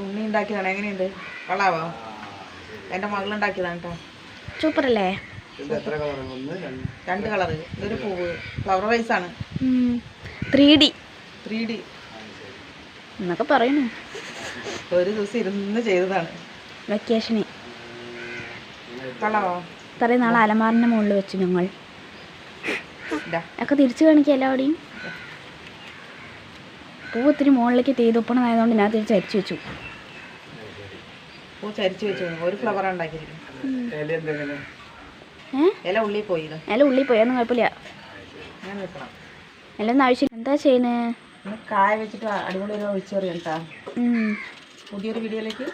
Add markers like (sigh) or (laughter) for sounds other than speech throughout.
ഉണ്ണി ഉണ്ടാക്കിയതാണ് എങ്ങനെയുണ്ട്? കൊള്ളാവോ? എന്റെ മകളുണ്ടാക്കിയതാണ് കേട്ടോ. സൂപ്പർ അല്ലേ രണ്ട്. കളർ. ഇതൊരു പൂവ്. ഫ്ലവർ വൈസ് ആണ്. ത്രീ ഡി ത്രീ ഡി എന്നൊക്കെ പറയുന്നു. ഒരു ദിവസം ഇരുന്ന് ചെയ്തതാണ്. വെക്കേഷന്. കൊള്ളാവോ? ഇത്രയും നാളെ അലമാറിന്റെ മുകളിൽ വെച്ചു ഞങ്ങൾ. ഒക്കെ തിരിച്ചു കാണിക്കാം എല്ലാവരുടെയും. പൂ ഒത്തിരി മുകളിലേക്ക് തേതൊപ്പണമായതുകൊണ്ട് ഞാൻ തിരിച്ച് അരിച്ചു വെച്ചു. പൂ ചരിച്ച് വെച്ചു. ഒരു ഫ്ലവർ ഇല ഉള്ളി ഏ ഇല ഉള്ളി പോയി പോയൊന്നും കുഴപ്പമില്ല. എല്ലാം ഒന്നും ആവശ്യമില്ല. എന്താ ചെയ്യുന്നേ? കായ വെച്ചിട്ട് അടിപൊളി ഒരു ഒഴിച്ചെറിയാം പുതിയൊരു വീഡിയോയിലേക്ക്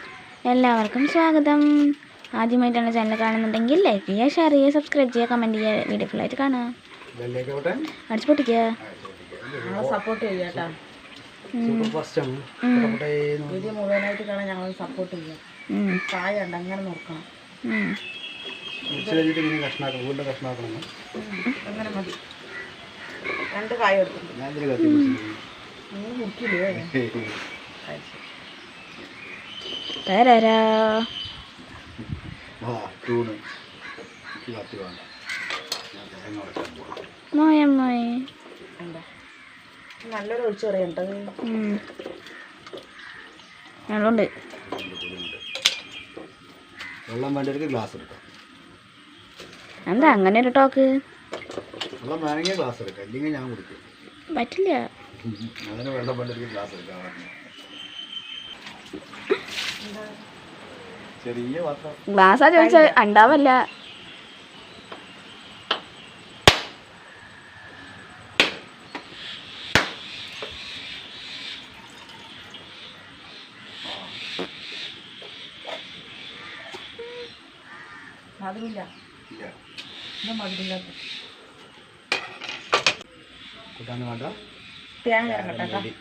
എല്ലാവർക്കും സ്വാഗതം. ആദ്യമായിട്ടാണ് ചാനൽ കാണുന്നുണ്ടെങ്കിൽ ലൈക്ക് ചെയ്യുക ഷെയർ ചെയ്യുക സബ്സ്ക്രൈബ് ചെയ്യുക കമന്റ് ചെയ്യുക. വീഡിയോ ഫുള്ളായിട്ട് കാണുക. അടിച്ചു പൊട്ടിക്കുക. സപ്പോർട്ട് ചെയ്യാം കേട്ടോ. സൂപ്പർ ഫസ്റ്റ് ആണ്. വീഡിയോ മുഴുവനായിട്ട് കാണാൻ ഞങ്ങൾ സപ്പോർട്ട് ചെയ്യാം. കായ ഉണ്ട് അങ്ങനെ നോക്കണം. കഴിഞ്ഞിട്ട് ഇങ്ങനെ കഷ്ണാക്കണം വീണ്ടും കഷ്ണാക്കണം. അങ്ങനെ മതി. രണ്ട് കായ പിടിച്ചിട്ടുണ്ട്. നിങ്ങൾ മുറിക്കില്ലേ തരാരാ? ആ ടൂണ് എനിക്ക് കത്തി വേണ്ട ഞാൻ തേങ്ങ ഉടയ്ക്കാൻ പോവാം. മോയ മോയ എന്താ നല്ലൊരു വെള്ളമുണ്ട് രണ്ട് പുളിയുണ്ട്. വെള്ളം വേണ്ടവർക്ക് ഗ്ലാസ് എടുക്കാം. എന്താ അങ്ങനെ ഒരു ടോക്ക്? വെള്ളം വേണമെങ്കിൽ ഗ്ലാസ് എടുക്കാം. ഇല്ലെങ്കിൽ ഞാൻ കുടിക്കും. പറ്റില്ല. അങ്ങനെ വെള്ളം വേണ്ടവർക്ക് ഗ്ലാസ് എടുക്കാം. ചെറിയ ഗ്ലാസ്സാ ചോദിച്ചാൽ ഉണ്ടാവല്ല ഇത്. മധുരമില്ലാത്ത വേണ്ട. തേങ്ങ ചേർക്കട്ടെ.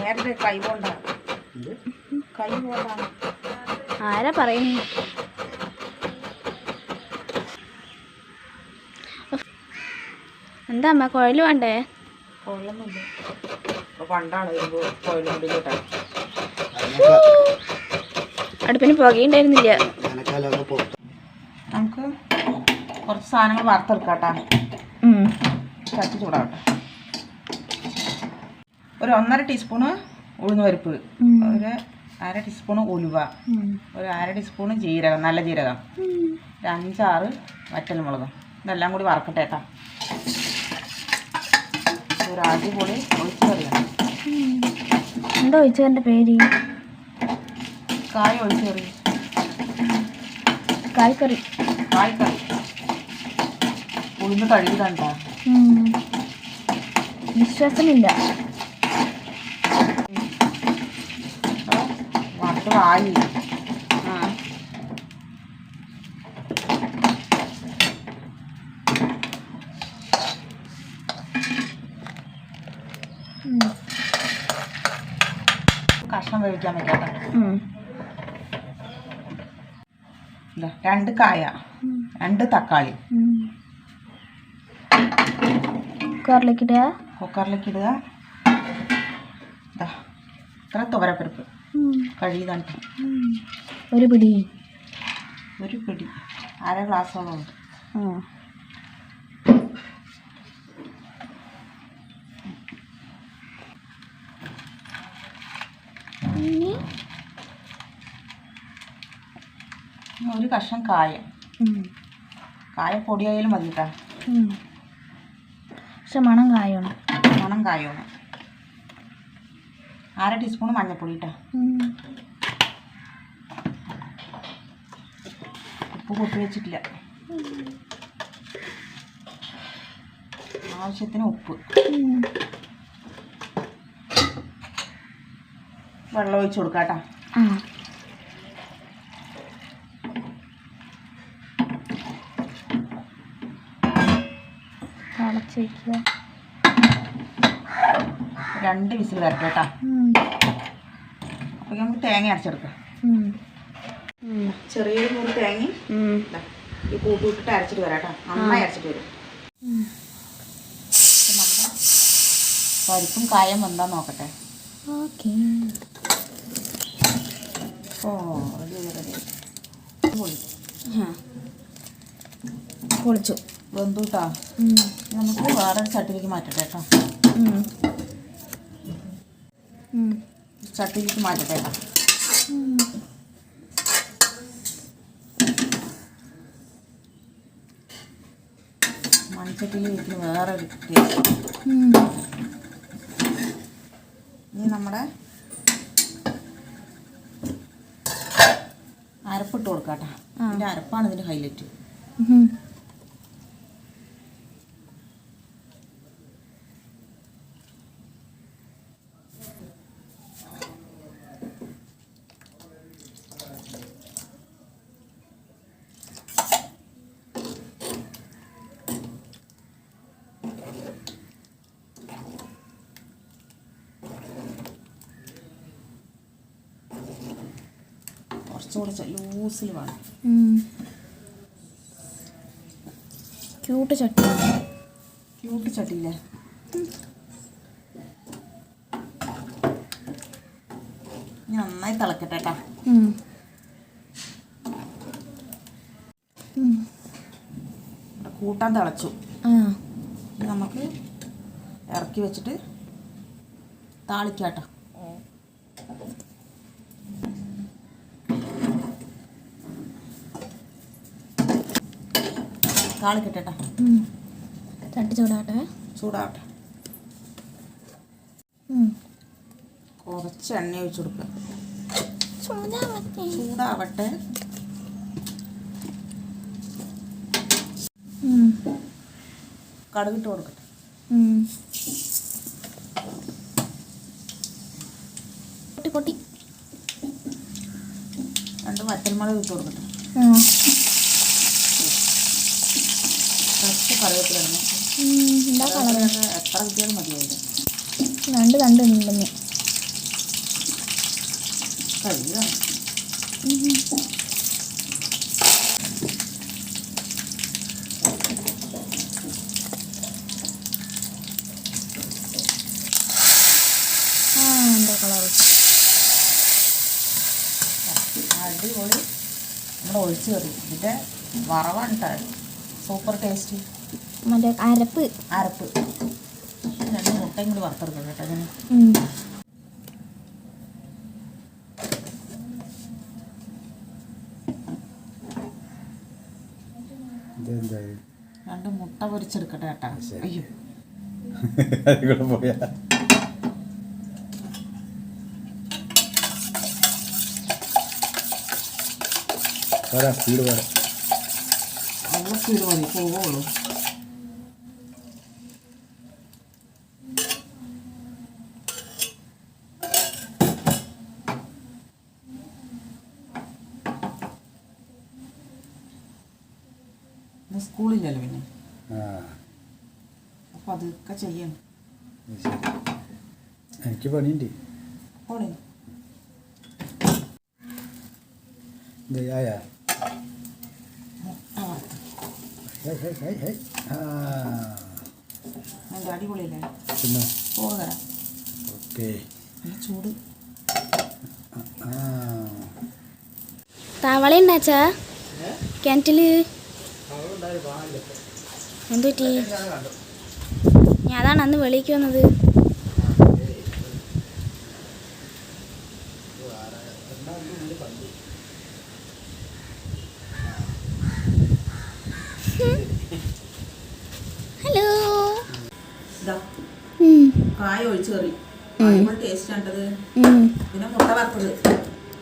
നേരത്തെ കൈ കൊണ്ടാ. കൈ കൊണ്ടാണ് ആരാ പറയുന്നു? എന്താ അമ്മ കുഴൽ വേണ്ടേ? അടുപ്പിന് പുകയുണ്ടായിരുന്നില്ല. നമുക്ക് കുറച്ച് സാധനങ്ങൾ വറുത്തെടുക്കാട്ടാ. ചട്ടി ചൂടാവട്ടെ. ഒരു ഒന്നര ടീസ്പൂണ് ഉഴുന്ന് പരിപ്പ് ഒരു അര ടീസ്പൂണ് ഉലുവ. ഒരു അര ടീസ്പൂണ് ജീരകം നല്ല ജീരകം. ഒരു അഞ്ചാറ് വറ്റൽമുളകും. ഇതെല്ലാം കൂടി വറക്കട്ടെ കേട്ടോ ഒരു അടിപൊളി ഒഴിച്ചു കറിയാണ് ഉം. എന്താ ഒഴിച്ചതിന്റെ പേര്? കായ ഒഴിച്ചു കറി കായ്ക്കറി. കായ്ക്കറി. ഉഴുന്ന് കഴുകിതാണ് കേട്ടോ ഉം. വിശ്വാസമില്ല. വറുത്ത് കഷ്ണം വേവിക്കാൻ വെക്കാം രണ്ട് കായ രണ്ട് തക്കാളി. കുക്കറിലേക്ക് ഇടുക കുക്കറിലേക്ക് ഇടുക ഇതാ ഇത്ര തുവരപ്പരിപ്പ്. ഉം. ഒരു പിടി. ഒരു പിടി. അര ഗ്ലാസ് ഉണ്ട്. ഒരു കഷ്ണം കായ. കായം പൊടിയായാലും മതി കേട്ടോ. പക്ഷെ മണം കായണം മണം കായമാണ് അര ടീസ്പൂൺ മഞ്ഞൾപ്പൊടി കേട്ടോ ഉപ്പ് കൂട്ടി വെച്ചിട്ടില്ല. ആവശ്യത്തിന് ഉപ്പ്. വെള്ളം ഒഴിച്ച് കൊടുക്കാം കേട്ടോ വയ്ക്കുക രണ്ട് വിസിൽ വരട്ടെ കേട്ടോ. നമുക്ക് തേങ്ങ അരച്ചെടുക്കാം. ചെറിയൊരു മുറി തേങ്ങ ഈ കൂട്ടിട്ട് അരച്ചിട്ട് വരാം കേട്ടോ. നന്നായി അരച്ചിട്ട് വരും. പരിപ്പും കായം വന്നാ നോക്കട്ടെ. ഓക്കേ. ഓ. പൊളിച്ചു. വെന്തു കേട്ടോ. നമുക്ക് വേറെ ചട്ടിലേക്ക് മാറ്റട്ടെ കേട്ടോ ചട്ടിലേക്ക് മാറ്റട്ടെ കേട്ടോ. മൺചട്ടിയിൽ ടേസ്റ്റ് ഉം. ഇനി നമ്മുടെ അരപ്പിട്ട് കൊടുക്കാം കേട്ടോ. ഇതിന്റെ അരപ്പാണ് ഇതിന്റെ ഹൈലൈറ്റ് കുറച്ചുകൂടി ലൂസിൽ വേണം. ക്യൂട്ട് ചട്ടി. ക്യൂട്ട് ചട്ടിയില്ലേ? ഇനി നന്നായി തിളക്കട്ടെ കേട്ടോ കൂട്ടാൻ തിളച്ചു. നമുക്ക് ഇറക്കി വെച്ചിട്ട് താളിക്കാട്ടോ. താളിക്കട്ടെ കിട്ടട്ടെ. ഉം. ചട്ടി ചൂടാവട്ടെ. ഉം. കുറച്ച് എണ്ണ ഒഴിച്ചു കൊടുക്കുക ചൂടാവട്ടെ. ചൂടാവട്ടെ. കടുകിട്ട് കൊടുക്കട്ടെ. പൊട്ടി രണ്ട് വറ്റൽമുളക് ഇട്ട് കൊടുക്കട്ടെ. കുറച്ച് കറിവേപ്പില എത്ര മതിയായിരുന്നു രണ്ട് രണ്ട് ഉണ്ടെന്ന്. അടിപൊളി. നമ്മൾ ഒഴിച്ച് കറി. ഇതിന്റെ വറവാണ് കേട്ടോ സൂപ്പർ ടേസ്റ്റ്. മറ്റേ അരപ്പ്. അരപ്പ്. രണ്ട് മുട്ടയും കൂടി വറുത്തെടുക്കണം കേട്ടോ അങ്ങനെ രണ്ട് മുട്ട പൊരിച്ചെടുക്കട്ടെ കേട്ടോ. അയ്യോ. (laughs) പോയാ. വരാ സ്പീഡ് വരാ. നല്ല സ്പീഡ് മതി പോവുള്ളൂ. അതൊക്കെ ചെയ്യണം എനിക്ക് പണിയുണ്ട്. പണി? അതിന്റെ അടിപൊളിയല്ലേ? ചോറ് തരാം ഓക്കെ. ചൂട്. തവള ഉണ്ടാച്ചാ കിണറ്റിൽ? എന്തുപറ്റി? ഞാൻ അതാണ് അന്ന് വെളിക്ക് വന്നത്. ഹലോ. കായ ഒഴിച്ചു കറി. ടേസ്റ്റ് ആണ്ടത് ഉം. പിന്നെ മുട്ട വറുത്തത്.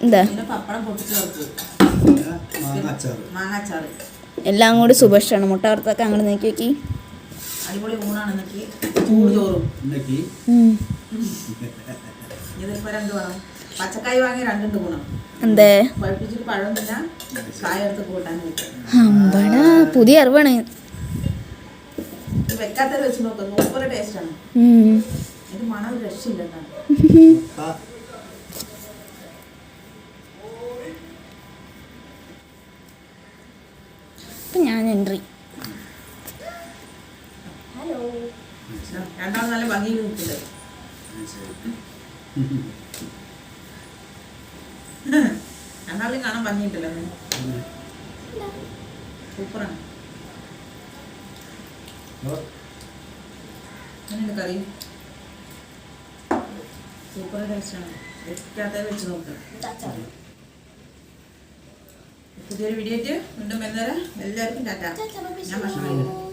എന്താ? പിന്നെ പപ്പടം പൊട്ടിച്ച് വറുത്തത്. മാങ്ങാച്ചാറ്. മാങ്ങാച്ചാറ്. എല്ലാം കൂടി സുഭക്ഷമാണ് മുട്ട വറുത്തൊക്കെ അങ്ങോട്ട് നീക്കി നോക്കി അടിപൊളി ഊണാണ് എന്നൊക്കെ ചൂട് ചോറും ഇന്നേക്ക്? ഉം. ഇതിപ്പോ രണ്ട് വേണം. പച്ചക്കായ വാങ്ങി രണ്ടുണ്ട് ഗുണം എന്തേ? പഴുപ്പിച്ചിട്ട് പഴം തിന്നാ കായ എടുത്ത് കൂട്ടാൻ വെക്കും അമ്പട പുതിയ അറിവാണ്. വെക്കാത്തത് വെച്ച് നോക്കാം സൂപ്പർ ടേസ്റ്റ് ആണ്. ഉം. ഇത് മണം ഒരു രക്ഷയില്ല കേട്ടോ. അപ്പം ഞാൻ എൻട്രി ഹലോ രണ്ടാമത് നല്ല ഭംഗിയിൽ നിൽക്കുന്നത് രണ്ടാളും കാണാൻ ഭംഗിയുണ്ടല്ലോ സൂപ്പറാണ്. കറി? സൂപ്പർ ടേസ്റ്റാണ് വെക്കാത്ത വെച്ച് നോക്കാം. പുതിയൊരു വീഡിയോ വീണ്ടും വരുന്നവരെ എല്ലാവർക്കും ഞാൻ ഭക്ഷണം